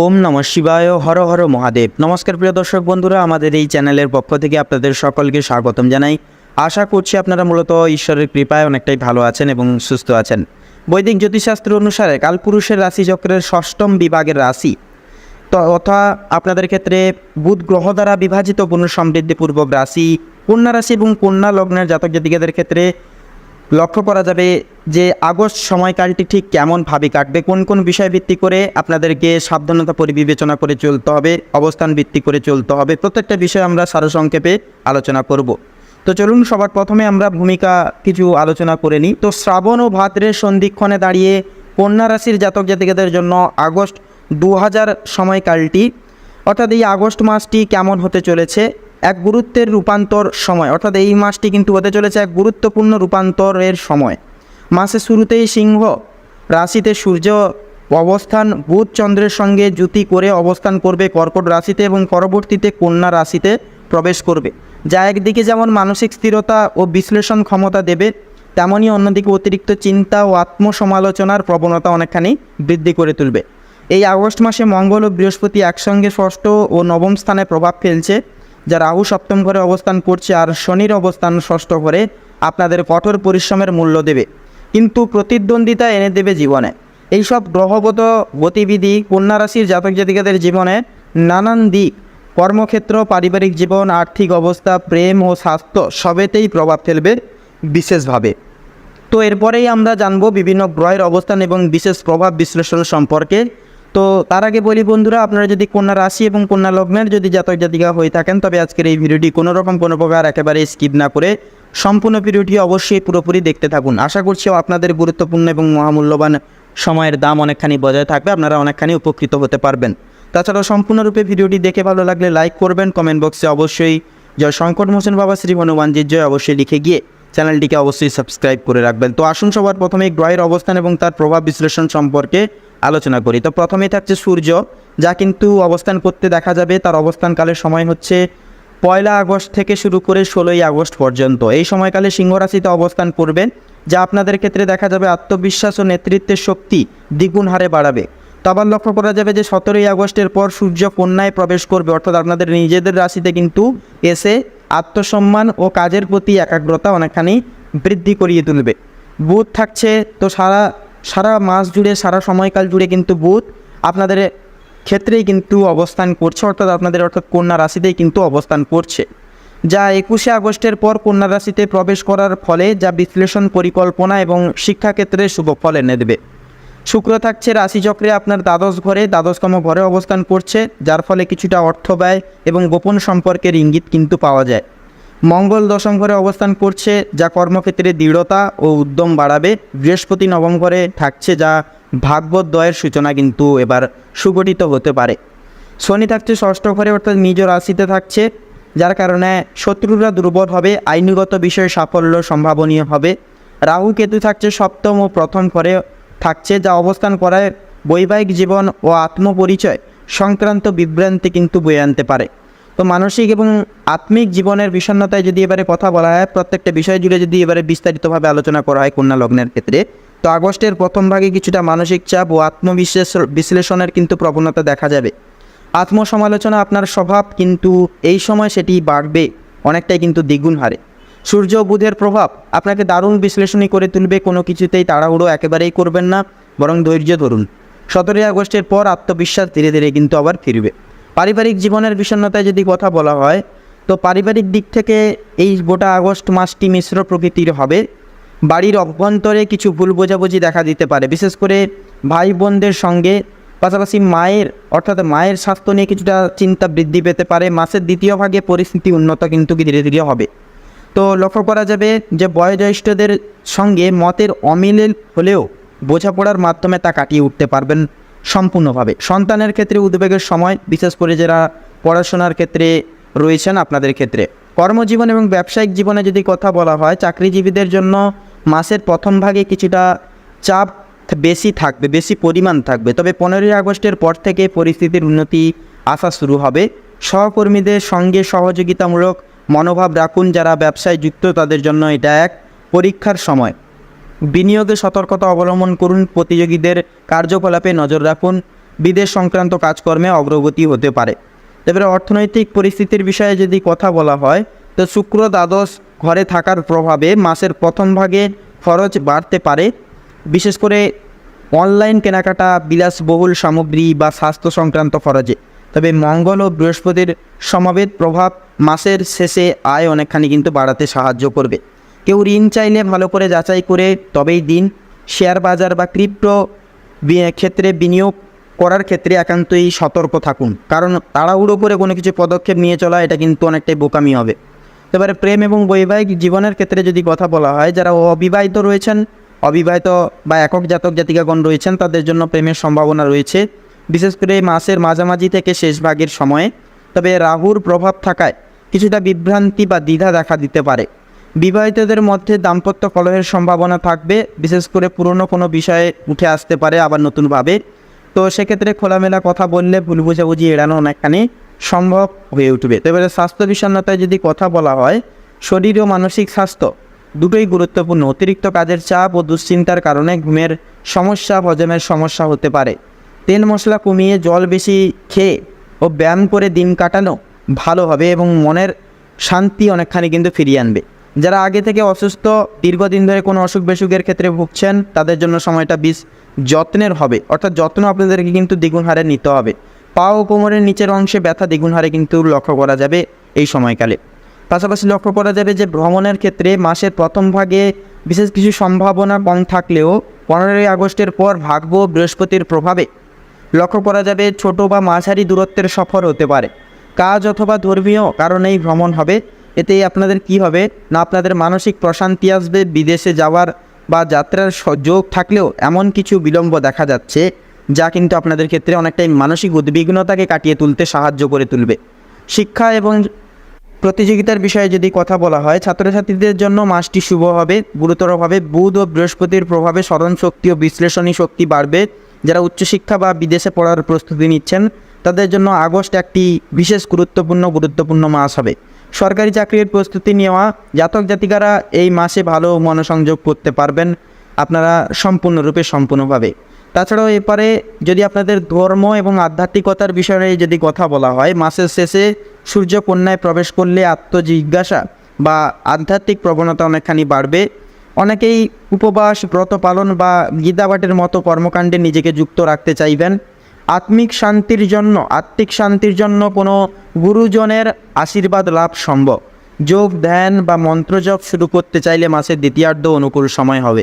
ওম নম শিবায়, হর হর মহাদেব। নমস্কার প্রিয় দর্শক বন্ধুরা, আমাদের এই চ্যানেলের পক্ষ থেকে আপনাদের সকলকে স্বাগতম জানাই। আশা করছি আপনারা মূলত ঈশ্বরের কৃপায় অনেকটাই ভালো আছেন এবং সুস্থ আছেন। বৈদিক জ্যোতিষশাস্ত্র অনুসারে কালপুরুষের রাশিচক্রের ষষ্ঠম বিভাগের রাশি। তো অথা আপনাদের ক্ষেত্রে বুধ গ্রহ দ্বারা বিভাজিত পূর্ণ সমৃদ্ধিপূর্বক রাশি, কন্যা রাশি এবং কন্যা লগ্নের জাতক জাতিকাদের ক্ষেত্রে লক্ষ্য করা যাবে যে আগস্ট সময়কালটি ঠিক কেমনভাবে কাটবে, কোন কোন বিষয় ভিত্তি করে আপনাদেরকে সাবধানতা পরিবিবেচনা করে চলতে হবে, অবস্থান ভিত্তি করে চলতে হবে, প্রত্যেকটা বিষয় আমরা সারসংক্ষেপে আলোচনা করব। তো চলুন, সবার প্রথমে আমরা ভূমিকা কিছু আলোচনা করে নিই। তো শ্রাবণ ও ভাদ্রের সন্ধিক্ষণে দাঁড়িয়ে কন্যা রাশির জাতক জাতিকাদের জন্য আগস্ট দু হাজার সময়কালটি, অর্থাৎ এই আগস্ট মাসটি কেমন হতে চলেছে? এক গুরুত্বের রূপান্তর সময়। অর্থাৎ এই মাসটি কিন্তু হতে চলেছে এক গুরুত্বপূর্ণ রূপান্তরের সময়। মাসের শুরুতেই সিংহ রাশিতে সূর্য অবস্থান, বুধ চন্দ্রের সঙ্গে জুতি করে অবস্থান করবে কর্কট রাশিতে এবং পরবর্তীতে কন্যা রাশিতে প্রবেশ করবে। যা একদিকে যেমন মানসিক স্থিরতা ও বিশ্লেষণ ক্ষমতা দেবে তেমনই অন্যদিকে অতিরিক্ত চিন্তা ও আত্মসমালোচনার প্রবণতা অনেকখানি বৃদ্ধি করে তুলবে। এই আগস্ট মাসে মঙ্গল ও বৃহস্পতি একসঙ্গে ষষ্ঠ ও নবম স্থানে প্রভাব ফেলছে। যা রাহু সপ্তম ঘরে অবস্থান করছে আর শনির অবস্থান ষষ্ঠ ঘরে, আপনাদের কঠোর পরিশ্রমের মূল্য দেবে। কিন্তু প্রতিদ্বন্দ্বিতা এনে দেবে জীবনে। এইসব গ্রহগত গতিবিধি কন্যা রাশির জাতক জাতিকাদের জীবনে নানান দিক, কর্মক্ষেত্র, পারিবারিক জীবন, আর্থিক অবস্থা, প্রেম ও স্বাস্থ্য সবেতেই প্রভাব ফেলবে বিশেষভাবে। তো এরপরেই আমরা জানব বিভিন্ন গ্রহের অবস্থান এবং বিশেষ প্রভাব বিশ্লেষণ সম্পর্কে। তো তার আগে বলি বন্ধুরা, আপনারা যদি কন্যা রাশি এবং কন্যা লগ্নের যদি জাতক জাতিকা হয়ে থাকেন, তবে আজকের এই ভিডিওটি কোনো রকম, কোনো প্রকার একেবারে স্কিপ না করে সম্পূর্ণ ভিডিওটি অবশ্যই পুরোপুরি দেখতে থাকুন। আশা করছি আপনাদের গুরুত্বপূর্ণ এবং মহামূল্যবান সময়ের দাম অনেকখানি বজায় থাকবে, আপনারা অনেকখানি উপকৃত হতে পারবেন। তাছাড়া সম্পূর্ণরূপে ভিডিওটি দেখে ভালো লাগলে লাইক করবেন, কমেন্ট বক্সে অবশ্যই জয় শঙ্কর মোহন বাবা, শ্রী হনুমানজির জয় অবশ্যই লিখে গিয়ে চ্যানেলটিকে অবশ্যই সাবস্ক্রাইব করে রাখবেন। তো আসুন সবার প্রথমে গ্রহের অবস্থান এবং তার প্রভাব বিশ্লেষণ সম্পর্কে আলোচনা করি। তো প্রথমেই থাকছে সূর্য, যা কিন্তু অবস্থান করতে দেখা যাবে। তার অবস্থানকালের সময় হচ্ছে পয়লা আগস্ট থেকে শুরু করে ষোলোই আগস্ট পর্যন্ত। এই সময়কালে সিংহ রাশিতে অবস্থান করবেন, যা আপনাদের ক্ষেত্রে দেখা যাবে আত্মবিশ্বাস ও নেতৃত্বের শক্তি দ্বিগুণ হারে বাড়াবে। তো আবার লক্ষ্য করা যাবে যে সতেরোই আগস্টের পর সূর্য কন্যায় প্রবেশ করবে, অর্থাৎ আপনাদের নিজেদের রাশিতে কিন্তু এসে আত্মসম্মান ও কাজের প্রতি একাগ্রতা অনেকখানি বৃদ্ধি করিয়ে তুলবে। বুধ থাকছে তো সারা সারা মাস জুড়ে, সারা সময়কাল জুড়ে কিন্তু বুধ আপনাদের ক্ষেত্রেই কিন্তু অবস্থান করছে, অর্থাৎ আপনাদের অর্থাৎ কন্যা রাশিতেই কিন্তু অবস্থান করছে। যা একুশে আগস্টের পর কন্যা রাশিতে প্রবেশ করার ফলে যা বিশ্লেষণ, পরিকল্পনা এবং শিক্ষাক্ষেত্রে শুভ ফল এনে দেবে। শুক্র থাকছে রাশিচক্রে আপনার দ্বাদশ ঘরে, দ্বাদশতম ঘরে অবস্থান করছে, যার ফলে কিছুটা অর্থ ব্যয় এবং গোপন সম্পর্কের ইঙ্গিত কিন্তু পাওয়া যায়। মঙ্গল দশম ঘরে অবস্থান করছে, যা কর্মক্ষেত্রে দৃঢ়তা ও উদ্যম বাড়াবে। বৃহস্পতি নবম ঘরে থাকছে, যা ভাগবতদ্বয়ের সূচনা কিন্তু এবার সুগঠিত হতে পারে। শনি থাকছে ষষ্ঠ ঘরে, অর্থাৎ নিজ রাশিতে থাকছে, যার কারণে শত্রুরা দুর্বল হবে, আইনগত বিষয়ে সাফল্য সম্ভাবনীয় হবে। রাহু কেতু থাকছে সপ্তম ও প্রথম ঘরে থাকছে যা অবস্থান করায় বৈবাহিক জীবন ও আত্মপরিচয় সংক্রান্ত বিভ্রান্তি কিন্তু বয়ে আনতে পারে। তো মানসিক এবং আত্মিক জীবনের বিষণ্ণতায় যদি এবারে কথা বলা হয়, প্রত্যেকটা বিষয় জুড়ে যদি এবারে বিস্তারিতভাবে আলোচনা করা হয় কন্যা লগ্নের ক্ষেত্রে, তো আগস্টের প্রথম ভাগে কিছুটা মানসিক চাপ ও আত্মবিশ্লেষ বিশ্লেষণের কিন্তু প্রবণতা দেখা যাবে। আত্মসমালোচনা আপনার স্বভাব কিন্তু এই সময় সেটি বাড়বে, অনেকটাই কিন্তু দ্বিগুণ হারে। সূর্য বুধের প্রভাব আপনাকে দারুণ বিশ্লেষণী করে তুলবে, কোনো কিছুতেই তাড়াহুড়ো একেবারেই করবেন না, বরং ধৈর্য ধরুন। সতেরোই আগস্টের পর আত্মবিশ্বাস ধীরে ধীরে কিন্তু আবার ফিরবে। পারিবারিক জীবনের বিষণ্ণতায় যদি কথা বলা হয়, তো পারিবারিক দিক থেকে এই গোটা আগস্ট মাসটি মিশ্র প্রকৃতির হবে। বাড়ির অভ্যন্তরে কিছু ভুল বোঝাবুঝি দেখা দিতে পারে, বিশেষ করে ভাই বোনদের সঙ্গে, পাশাপাশি মায়ের, অর্থাৎ মায়ের স্বাস্থ্য নিয়ে কিছুটা চিন্তা বৃদ্ধি পেতে পারে। মাসের দ্বিতীয় ভাগে পরিস্থিতি উন্নত কিন্তু ধীরে ধীরে হবে। তো লক্ষ্য করা যাবে যে বয়োজ্যেষ্ঠদের সঙ্গে মতের অমিল হলেও বোঝাপড়ার মাধ্যমে তা কাটিয়ে উঠতে পারবেন সম্পূর্ণভাবে। সন্তানের ক্ষেত্রে উদ্বেগের সময়, বিশেষ করে যারা পড়াশোনার ক্ষেত্রে রয়েছেন আপনাদের ক্ষেত্রে। কর্মজীবন এবং ব্যবসায়িক জীবনে যদি কথা বলা হয়, চাকরিজীবীদের জন্য মাসের প্রথম ভাগে কিছুটা চাপ বেশি থাকবে, বেশি পরিমাণ থাকবে। তবে পনেরোই আগস্টের পর থেকে পরিস্থিতির উন্নতি আসা শুরু হবে। সহকর্মীদের সঙ্গে সহযোগিতামূলক মনোভাব রাখুন যারা ব্যবসায় যুক্ত, তাদের জন্য এটা এক পরীক্ষার সময়। বিনিয়োগে সতর্কতা অবলম্বন করুন, প্রতিযোগীদের কার্যকলাপে নজর রাখুন, বিদেশ সংক্রান্ত কাজকর্মে অগ্রগতি হতে পারে। এবারে অর্থনৈতিক পরিস্থিতির বিষয়ে যদি কথা বলা হয়, তো শুক্র দ্বাদশ ঘরে থাকার প্রভাবে মাসের প্রথম ভাগে খরচ বাড়তে পারে। বিশেষ করে অনলাইন কেনাকাটা, বিলাসবহুল সামগ্রী বা স্বাস্থ্য সংক্রান্ত খরচে। তবে মঙ্গল ও বৃহস্পতির সমাবেত প্রভাব মাসের শেষে আয় অনেকখানি কিন্তু বাড়াতে সাহায্য করবে। কেউ ঋণ চাইলে ভালো করে যাচাই করে তবেই দিন। শেয়ার বাজার বা ক্রিপ্টো ক্ষেত্রে বিনিয়োগ করার ক্ষেত্রে একান্তই সতর্ক থাকুন। কারণ তাড়াহুড়ো করে কোনো কিছু পদক্ষেপ নিয়ে চলা, এটা কিন্তু অনেকটাই বোকামি হবে। এবারে প্রেম এবং বৈবাহিক জীবনের ক্ষেত্রে যদি কথা বলা হয়, যারা অবিবাহিত রয়েছেন, অবিবাহিত বা একক জাতক জাতিকাগণ রয়েছেন, তাদের জন্য প্রেমের সম্ভাবনা রয়েছে। বিশেষ করে মাসের মাঝামাঝি থেকে শেষ ভাগের সময়ে। তবে রাহুর প্রভাব থাকায় কিছুটা বিভ্রান্তি বা দ্বিধা দেখা দিতে পারে। বিবাহিতদের মধ্যে দাম্পত্য কলহের সম্ভাবনা থাকবে, বিশেষ করে পুরনো কোনো বিষয়ে উঠে আসতে পারে আবার নতুনভাবে। তো সেক্ষেত্রে খোলামেলা কথা বললে ভুল বুঝাবুঝি এড়ানো অনেকখানি সম্ভব হয়ে উঠবে। তো এবারে স্বাস্থ্য বিষণ্ণতায় যদি কথা বলা হয়, শরীর ও মানসিক স্বাস্থ্য দুটোই গুরুত্বপূর্ণ। অতিরিক্ত কাজের চাপ ও দুশ্চিন্তার কারণে ঘুমের সমস্যা, হজমের সমস্যা হতে পারে। তেল মশলা কমিয়ে জল বেশি খেয়ে ও ব্যায়াম করে দিন কাটানো ভালো হবে এবং মনের শান্তি অনেকখানি কিন্তু ফিরিয়ে আনবে। যারা আগে থেকে অসুস্থ, দীর্ঘদিন ধরে কোনো অসুখ বিসুখের ক্ষেত্রে ভুগছেন, তাদের জন্য সময়টা বেশ যত্নের হবে। অর্থাৎ যত্ন আপনাদেরকে কিন্তু দ্বিগুণ হারে নিতে হবে। পা ও কোমরের নিচের অংশে ব্যথা দ্বিগুণ হারে কিন্তু লক্ষ্য করা যাবে এই সময়কালে। পাশাপাশি লক্ষ্য করা যাবে যে, ভ্রমণের ক্ষেত্রে মাসের প্রথম ভাগে বিশেষ কিছু সম্ভাবনা কম থাকলেও পনেরোই আগস্টের পর ভাগ্য বৃহস্পতির প্রভাবে লক্ষ্য করা যাবে ছোট বা মাঝারি দূরত্বের সফর হতে পারে। কাজ অথবা ধর্মীয় কারণেই ভ্রমণ হবে এতে আপনাদের কি হবে? না আপনাদের মানসিক প্রশান্তি আসবে, বিদেশে যাওয়ার বা যাত্রার যোগ থাকলেও এমন কিছু বিলম্ব দেখা যাচ্ছে, যা কিন্তু আপনাদের ক্ষেত্রে অনেকটাই মানসিক উদ্বিগ্নতাকে কাটিয়ে তুলতে সাহায্য করে তুলবে। শিক্ষা এবং প্রতিযোগিতার বিষয়ে যদি কথা বলা হয়, ছাত্রছাত্রীদের জন্য মাসটি শুভ হবে, গুরুতরভাবে বুধ ও বৃহস্পতির প্রভাবে স্মরণ শক্তি ও বিশ্লেষণী শক্তি বাড়বে, যারা উচ্চশিক্ষা বা বিদেশে পড়ার প্রস্তুতি নিচ্ছেন। তাদের জন্য আগস্ট একটি বিশেষ গুরুত্বপূর্ণ গুরুত্বপূর্ণ মাস হবে। সরকারি চাকরির প্রস্তুতি নেওয়া, জাতক জাতিকারা এই মাসে ভালো মনোসংযোগ করতে পারবেন, আপনারা সম্পূর্ণরূপে সম্পূর্ণভাবে। তাছাড়াও এপারে যদি আপনাদের ধর্ম এবং আধ্যাত্মিকতার বিষয়ে যদি কথা বলা হয়, মাসের শেষে সূর্য কন্যায় প্রবেশ করলে আত্মজিজ্ঞাসা বা আধ্যাত্মিক প্রবণতা অনেকখানি বাড়বে। অনেকেই উপবাস, ব্রত পালন বা গীতাপাঠের মতো কর্মকাণ্ডে নিজেকে যুক্ত রাখতে চাইবেন। আত্মিক শান্তির জন্য, আত্মিক শান্তির জন্য কোনো গুরুজনের আশীর্বাদ লাভ সম্ভব। যোগ, ধ্যান বা মন্ত্রজপ শুরু করতে চাইলে মাসের দ্বিতীয়ার্ধ অনুকূল সময় হবে।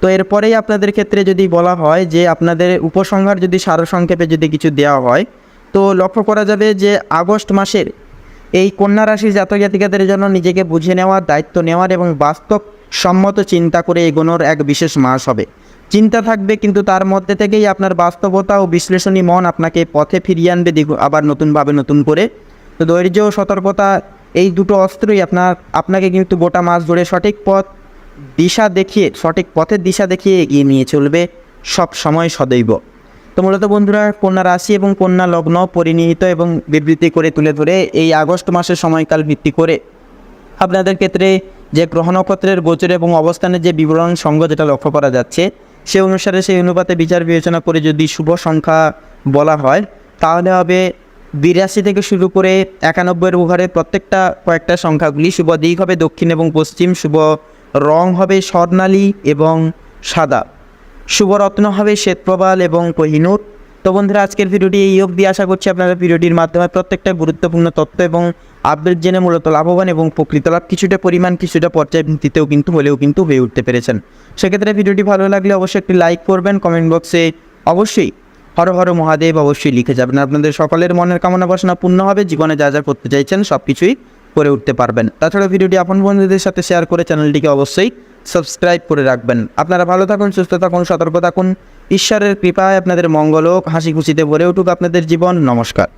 তো এরপরেই আপনাদের ক্ষেত্রে যদি বলা হয় যে আপনাদের উপসংহার যদি সারসংক্ষেপে যদি কিছু দেওয়া হয়, তো লক্ষ্য করা যাবে যে আগস্ট মাসের এই কন্যা রাশির জাতক জাতিকাদের জন্য নিজেকে বুঝে নেওয়ার, দায়িত্ব নেওয়ার এবং বাস্তব সম্মত চিন্তা করে এগোনোর এক বিশেষ মাস হবে। চিন্তা থাকবে, কিন্তু তার মধ্যে থেকেই আপনার বাস্তবতা ও বিশ্লেষণী মন আপনাকে পথে ফিরিয়ে আনবে দ্বিগু- আবার নতুনভাবে নতুন করে। তো ধৈর্য ও সতর্কতা, এই দুটো অস্ত্রই আপনার, আপনাকে কিন্তু গোটা মাস ধরে সঠিক পথ দিশা দেখিয়ে, সঠিক পথের দিশা দেখিয়ে এগিয়ে নিয়ে চলবে সব সময় সদৈব। তো মূলত বন্ধুরা, কন্যা রাশি এবং কন্যা লগ্ন পরিনিহিত এবং বিবৃতি করে তুলে ধরে এই আগস্ট মাসের সময়কাল ভিত্তি করে আপনাদের ক্ষেত্রে যে গ্রহ নক্ষত্রের গোচর এবং অবস্থানের যে বিবরণ সঙ্গ যেটা লক্ষ্য করা যাচ্ছে সে অনুসারে সেই অনুপাতে বিচার বিবেচনা করে যদি শুভ সংখ্যা বলা হয়, তাহলে হবে বিরাশি থেকে শুরু করে একানব্বইয়ের ঘরে প্রত্যেকটা কয়েকটা সংখ্যাগুলি শুভ দিক হবে দক্ষিণ এবং পশ্চিম, শুভ রং হবে স্বর্ণালী এবং সাদা। শুভরত্ন হবে শ্বেতপ্রবাল এবং কোহিনুর। তো বন্ধুরা, আজকের ভিডিওটি এই অবধি। আশা করছি আপনারা ভিডিওটির মাধ্যমে প্রত্যেকটা গুরুত্বপূর্ণ তথ্য এবং আপডেট জেনে মূলত লাভবান এবং প্রকৃত লাভ কিছুটা পরিমাণ, কিছুটা পর্যায় ভিত্তিতেও কিন্তু হলেও কিন্তু হয়ে উঠতে পেরেছেন। সেক্ষেত্রে ভিডিওটি ভালো লাগলে অবশ্যই একটি লাইক করবেন কমেন্ট বক্সে অবশ্যই হর হর মহাদেব অবশ্যই লিখে যাবেন। আপনাদের সকলের মনের কামনা বাসনা পূর্ণ হবে, জীবনে যা যা করতে চাইছেন সব কিছুই করে উঠতে পারবেন। তাছাড়া ভিডিওটি আপন বন্ধুদের সাথে শেয়ার করে চ্যানেলটিকে অবশ্যই সাবস্ক্রাইব করে রাখবেন। আপনারা ভালো থাকুন, সুস্থ থাকুন, সতর্ক থাকুন। ঈশ্বরের কৃপায় আপনাদের মঙ্গল হোক হাসি খুশিতে ভরে উঠুক আপনাদের জীবন। নমস্কার।